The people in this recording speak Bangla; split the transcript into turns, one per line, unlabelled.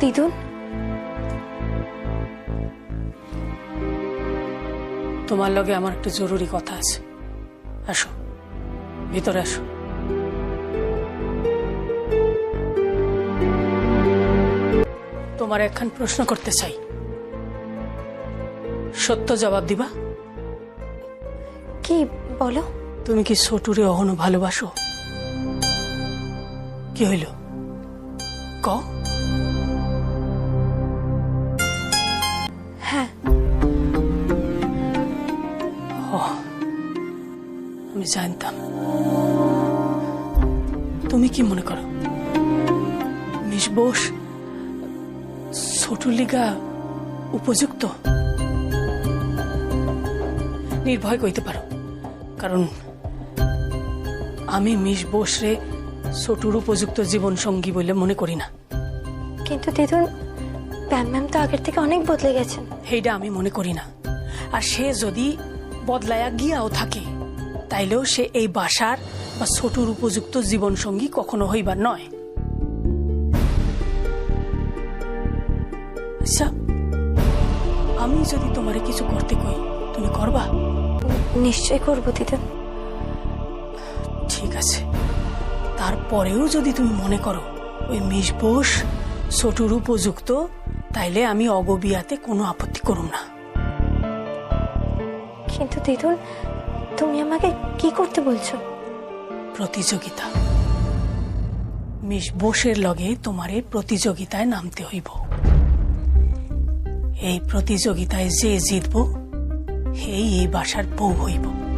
দিদুন?
তোমার লগে আমার একটা জরুরি কথা আছে। আসো ভিতরে আসো। তোমার একখান প্রশ্ন করতে চাই। সত্য জবাব দিবা?
কি বলো।
তুমি কি ছোটুরে অহনো ভালোবাসো? কি হইল? ক? আমি জানতাম। তুমি কি মনে করো? মিস বোস ছোটুর লিগা উপযুক্ত? নির্ভয় কইতে পারো কারণ আমি মিস বোসরে ছোটুর উপযুক্ত জীবন সঙ্গী বলে মনে করি না।
কিন্তু দিদুন প্যাম ম্যাম তো আগের থেকে অনেক বদলে গেছেন।
সেইটা আমি মনে করি না। আর সে যদি বদলায়া গিয়াও থাকে তাইলেও সে এই বাসার বা ছোটুর উপযুক্ত জীবন সঙ্গী কখনো হইবার নয়। আচ্ছা আমি যদি তোমারে কিছু করতে কই তুমি করবা?
নিশ্চয় করব দিদুন
ঠিক আছে। তারপরেও যদি তুমি মনে করো ওই মিস বোস ছোটুর উপযুক্ত তাইলে আমি অগবিয়াতে কোনো আপত্তি করুম না।
কিন্তু দিদুন তুমি আমাকে কি করতে বলছো?
প্রতিযোগিতা। মিস বোসের লগে তোমারে প্রতিযোগিতায় নামতে হইব। এই প্রতিযোগিতায় যে জিতব সেই এই বাসার বউ হইব।